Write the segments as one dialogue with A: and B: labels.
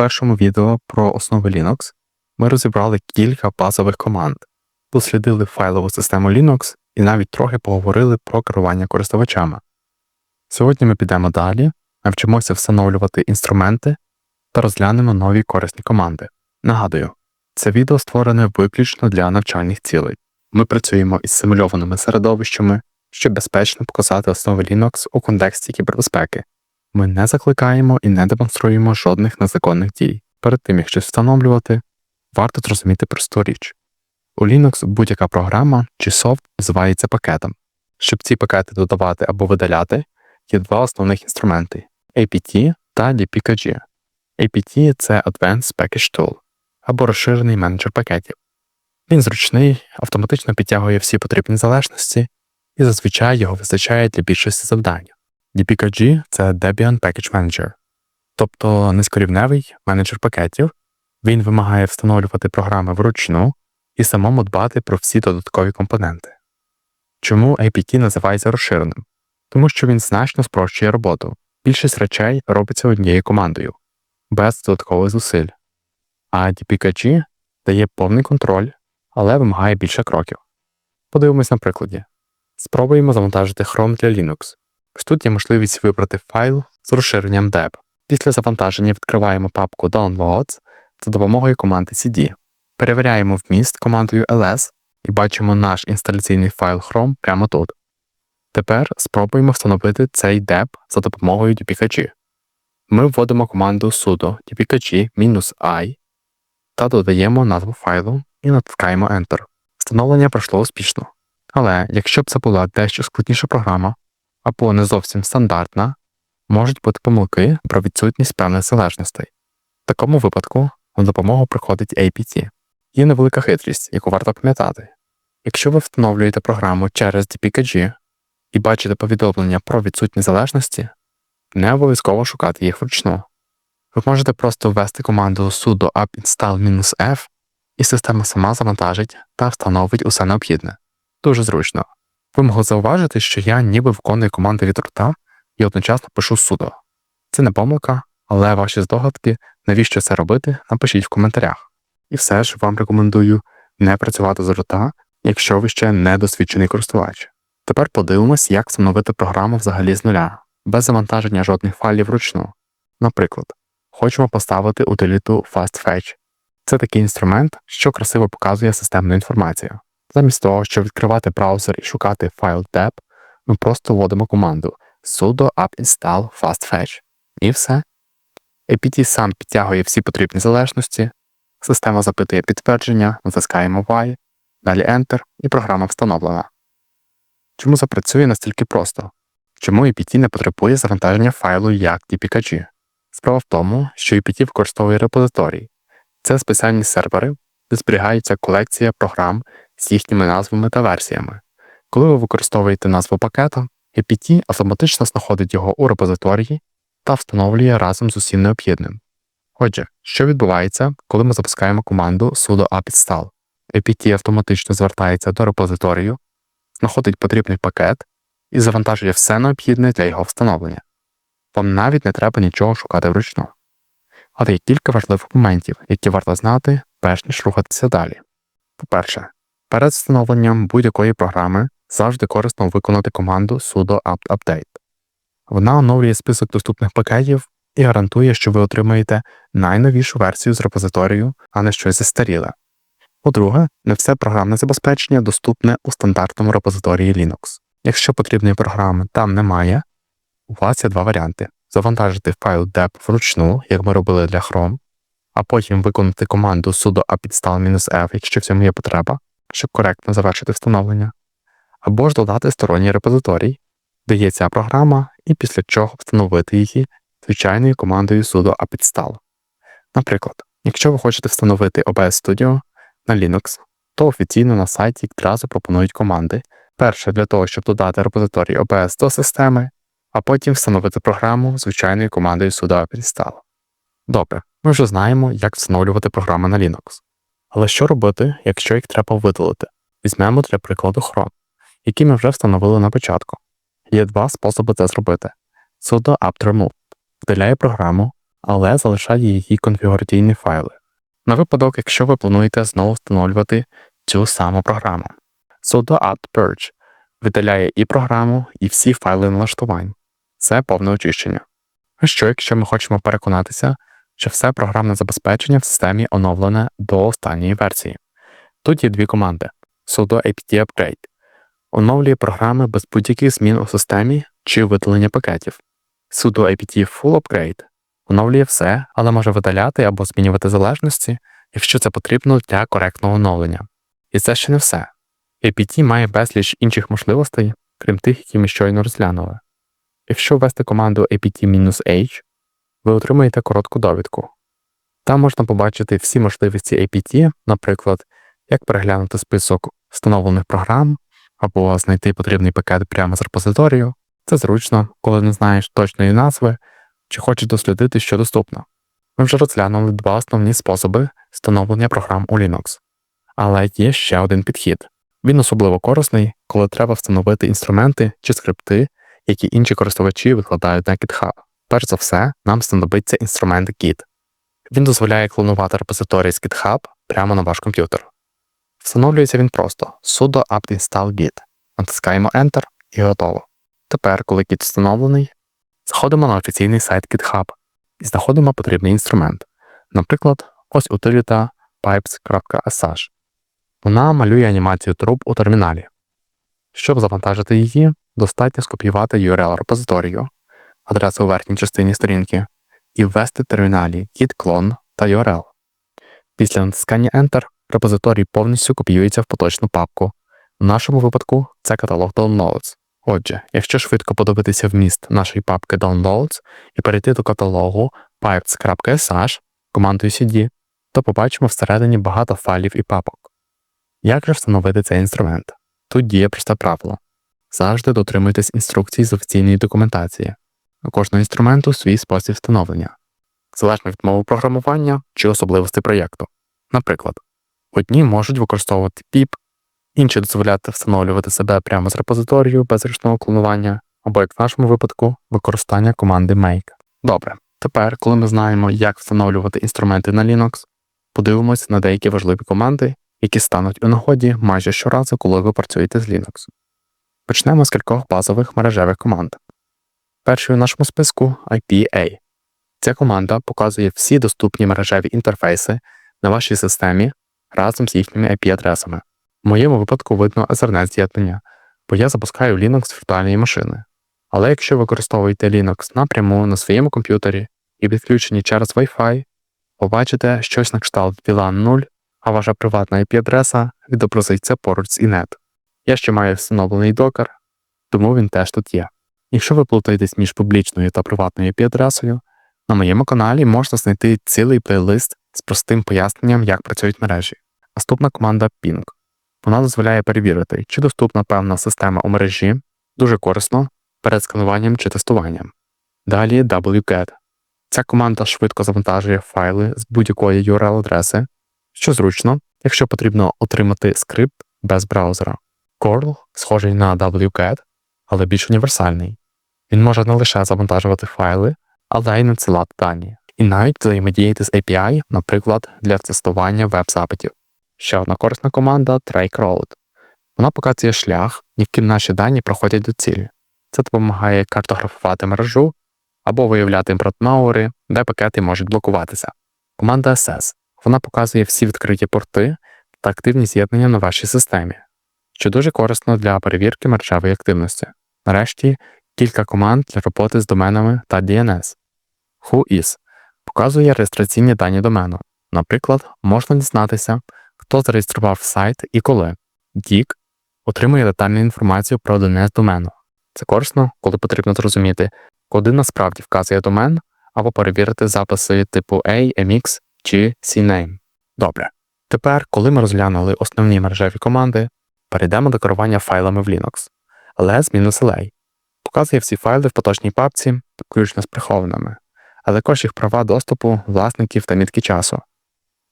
A: першому відео про основи Linux ми розібрали кілька базових команд, дослідили файлову систему Linux і навіть трохи поговорили про керування користувачами. Сьогодні ми підемо далі, навчимося встановлювати інструменти та розглянемо нові корисні команди. Нагадую, це відео створене виключно для навчальних цілей. Ми працюємо із симульованими середовищами, щоб безпечно показати основи Linux у контексті кібербезпеки. Ми не закликаємо і не демонструємо жодних незаконних дій. Перед тим, як щось встановлювати, варто зрозуміти просту річ. У Linux будь-яка програма чи софт називається пакетом. Щоб ці пакети додавати або видаляти, є два основних інструменти APT та DPKG. APT це Advanced Package Tool або розширений менеджер пакетів. Він зручний, автоматично підтягує всі потрібні залежності і зазвичай його вистачає для більшості завдань. DPKG це Debian Package Manager, тобто низькорівневий менеджер пакетів. Він вимагає встановлювати програми вручну і самому дбати про всі додаткові компоненти. Чому APT називається розширеним? Тому що він значно спрощує роботу. Більшість речей робиться однією командою, без додаткових зусиль. А DPKG дає повний контроль, але вимагає більше кроків. Подивимось на прикладі. Спробуємо завантажити Chrome для Linux. Тут є можливість вибрати файл з розширенням deb. Після завантаження відкриваємо папку Downloads за допомогою команди cd. Перевіряємо вміст командою ls і бачимо наш інсталяційний файл Chrome прямо тут. Тепер спробуємо встановити цей deb за допомогою dpkg. Ми вводимо команду sudo dpkg-i та додаємо назву файлу і натискаємо Enter. Встановлення пройшло успішно. Але якщо б це була дещо складніша програма або не зовсім стандартна, можуть бути помилки про відсутність певних залежностей. В такому випадку на допомогу приходить APT. Є невелика хитрість, яку варто пам'ятати. Якщо ви встановлюєте програму через DPKG і бачите повідомлення про відсутні залежності, не обов'язково шукати їх вручну. Ви можете просто ввести команду sudo app-install-f і система сама завантажить та встановить усе необхідне. Дуже зручно. Ви могли зауважити, що я ніби виконую команди від рута і одночасно пишу sudo. Це не помилка, але ваші здогадки, навіщо це робити, напишіть в коментарях. І все ж вам рекомендую не працювати з рута, якщо ви ще не досвідчений користувач. Тепер подивимось, як встановити програму взагалі з нуля, без завантаження жодних файлів вручну. Наприклад, хочемо поставити утиліту FastFetch. Це такий інструмент, що красиво показує системну інформацію. Замість того, щоб відкривати браузер і шукати файл deb, ми просто вводимо команду sudo app-install fastfetch. І все. APT сам підтягує всі потрібні залежності, система запитує підтвердження, натискаємо Y, далі Enter і програма встановлена. Чому запрацює настільки просто? Чому APT не потребує завантаження файлу як DPKG? Справа в тому, що APT використовує репозиторій. Це спеціальні сервери, де зберігається колекція програм з їхніми назвами та версіями. Коли ви використовуєте назву пакета, APT автоматично знаходить його у репозиторії та встановлює разом з усім необхідним. Отже, що відбувається, коли ми запускаємо команду sudo app-install? APT автоматично звертається до репозиторію, знаходить потрібний пакет і завантажує все необхідне для його встановлення. Вам навіть не треба нічого шукати вручну. Але є кілька важливих моментів, які варто знати, перш ніж рухатися далі. По-перше, перед встановленням будь-якої програми завжди корисно виконати команду sudo apt-update. Вона оновлює список доступних пакетів і гарантує, що ви отримаєте найновішу версію з репозиторію, а не щось застаріле. По-друге, не все програмне забезпечення доступне у стандартному репозиторії Linux. Якщо потрібної програми там немає, у вас є два варіанти: завантажити файл deb вручну, як ми робили для Chrome, а потім виконати команду sudo app-install-f, якщо в цьому є потреба, щоб коректно завершити встановлення, або ж додати сторонній репозиторій, де є ця програма, і після чого встановити її звичайною командою sudo app-install. Наприклад, якщо ви хочете встановити OBS Studio на Linux, то офіційно на сайті відразу пропонують команди. Перше для того, щоб додати репозиторій OBS до системи, а потім встановити програму звичайною командою sudo app-install. Добре, ми вже знаємо, як встановлювати програми на Linux. Але що робити, якщо їх треба видалити? Візьмемо для прикладу Chrome, який ми вже встановили на початку. Є два способи це зробити: sudo apt remove видаляє програму, але залишає її конфігураційні файли. На випадок, якщо ви плануєте знову встановлювати цю саму програму. sudo apt purge видаляє і програму, і всі файли налаштувань. Це повне очищення. А що, якщо ми хочемо переконатися, що все програмне забезпечення в системі оновлене до останньої версії? Тут є дві команди: sudo apt upgrade оновлює програми без будь-яких змін у системі чи видалення пакетів. sudo apt full upgrade оновлює все, але може видаляти або змінювати залежності, якщо це потрібно для коректного оновлення. І це ще не все. APT має безліч інших можливостей, крім тих, які ми щойно розглянули. Якщо ввести команду apt-h, ви отримаєте коротку довідку. Там можна побачити всі можливості APT, наприклад, як переглянути список встановлених програм або знайти потрібний пакет прямо з репозиторію. Це зручно, коли не знаєш точної назви чи хочеш дослідити, що доступно. Ми вже розглянули два основні способи встановлення програм у Linux. Але є ще один підхід. Він особливо корисний, коли треба встановити інструменти чи скрипти, які інші користувачі викладають на GitHub. Перш за все, нам знадобиться інструмент Git. Він дозволяє клонувати репозиторій з GitHub прямо на ваш комп'ютер. Встановлюється він просто sudo apt install git. Натискаємо Enter і готово. Тепер, коли Git встановлений, заходимо на офіційний сайт GitHub і знаходимо потрібний інструмент. Наприклад, ось утиліта pipes.sh. Вона малює анімацію труб у терміналі. Щоб завантажити її, достатньо скопіювати URL репозиторію, адресу у верхній частині сторінки, і ввести терміналі git clone та URL. Після натискання Enter репозиторій повністю копіюється в поточну папку. В нашому випадку це каталог Downloads. Отже, якщо швидко подивитися вміст нашої папки Downloads і перейти до каталогу pipes.sh командою cd, то побачимо всередині багато файлів і папок. Як же встановити цей інструмент? Тут діє просте правило. Завжди дотримуйтесь інструкцій з офіційної документації. Кожного інструменту свій спосіб встановлення, залежно від мови програмування чи особливостей проєкту. Наприклад, одні можуть використовувати PIP, інші дозволяти встановлювати себе прямо з репозиторію без ручного клонування, або, як в нашому випадку, використання команди Make. Добре, тепер, коли ми знаємо, як встановлювати інструменти на Linux, подивимося на деякі важливі команди, які стануть у нагоді майже щоразу, коли ви працюєте з Linux. Почнемо з кількох базових мережевих команд. Першою в нашому списку IPA. Ця команда показує всі доступні мережеві інтерфейси на вашій системі разом з їхніми IP-адресами. В моєму випадку видно Ethernet з'єднання, бо я запускаю Linux з віртуальної машини. Але якщо ви використовуєте Linux напряму на своєму комп'ютері і підключені через Wi-Fi, побачите щось на кшталт VLAN 0 а ваша приватна IP-адреса відобразиться поруч з Inet. Я ще маю встановлений докер, тому він теж тут є. Якщо ви плутаєтесь між публічною та приватною IP-адресою, на моєму каналі можна знайти цілий плейлист з простим поясненням, як працюють мережі. Наступна команда Ping. Вона дозволяє перевірити, чи доступна певна система у мережі, дуже корисно перед скануванням чи тестуванням. Далі wget. Ця команда швидко завантажує файли з будь-якої URL-адреси що зручно, якщо потрібно отримати скрипт без браузера. Curl схожий на wget, але більш універсальний. Він може не лише завантажувати файли, але й надсилати дані, і навіть взаємодіяти з API, наприклад, для тестування веб-запитів. Ще одна корисна команда TrakeRoad. Вона показує шлях, яким наші дані проходять до цілі. Це допомагає картографувати мережу або виявляти імпортмаури, де пакети можуть блокуватися. Команда SS вона показує всі відкриті порти та активні з'єднання на вашій системі, що дуже корисно для перевірки мережевої активності. Нарешті кілька команд для роботи з доменами та DNS. Whois показує реєстраційні дані домену. Наприклад, можна дізнатися, хто зареєстрував сайт і коли. Dig отримує детальну інформацію про DNS домену. Це корисно, коли потрібно зрозуміти, куди насправді вказує домен, або перевірити записи типу A, MX чи CNAME. Добре. Тепер, коли ми розглянули основні мережеві команди, перейдемо до керування файлами в Linux. ls -la показує всі файли в поточній папці, включно з прихованими, а також їх права доступу, власників та мітки часу.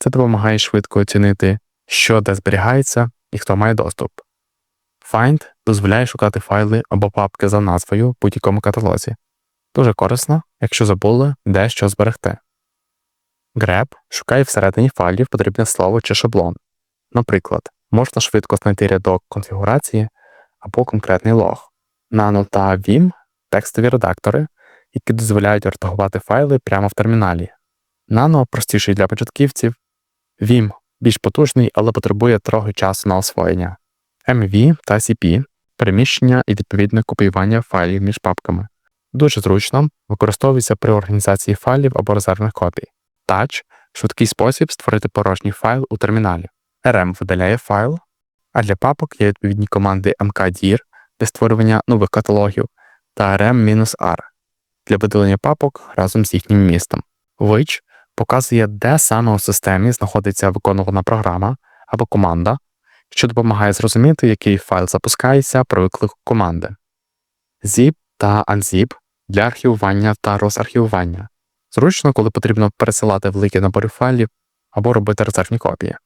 A: Це допомагає швидко оцінити, що де зберігається і хто має доступ. Find дозволяє шукати файли або папки за назвою в будь-якому каталозі. Дуже корисно, якщо забули де що зберегти. Grep шукає всередині файлів потрібне слово чи шаблон. Наприклад, можна швидко знайти рядок конфігурації або конкретний лог. Nano та Vim текстові редактори, які дозволяють редагувати файли прямо в терміналі. Nano простіший для початківців, Vim більш потужний, але потребує трохи часу на освоєння. MV та CP переміщення і відповідне копіювання файлів між папками. Дуже зручно використовується при організації файлів або резервних копій. Touch швидкий спосіб створити порожній файл у терміналі. RM видаляє файл, а для папок є відповідні команди mkdir для створювання нових каталогів та rm-r для видалення папок разом з їхнім містом. Which показує, де саме у системі знаходиться виконувана програма або команда, що допомагає зрозуміти, який файл запускається при виклику команди. Zip та unzip для архівування та розархівування. Зручно, коли потрібно пересилати великі набори файлів або робити резервні копії.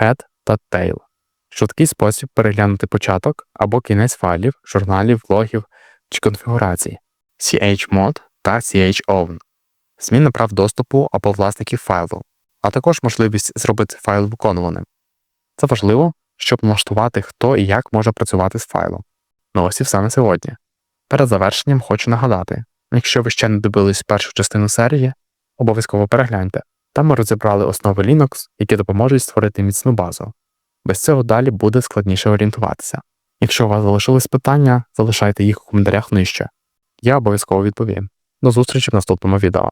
A: Head та tail швидкий спосіб переглянути початок або кінець файлів, журналів, логів чи конфігурацій. chmod та chown зміна прав доступу або власників файлу, а також можливість зробити файл виконуваним. Це важливо, щоб налаштувати, хто і як може працювати з файлом. Ну ось і все на сьогодні. Перед завершенням хочу нагадати, якщо ви ще не дивились першу частину серії, обов'язково перегляньте. Там ми розібрали основи Linux, які допоможуть створити міцну базу. Без цього далі буде складніше орієнтуватися. Якщо у вас залишились питання, залишайте їх у коментарях нижче. Я обов'язково відповім. До зустрічі в наступному відео.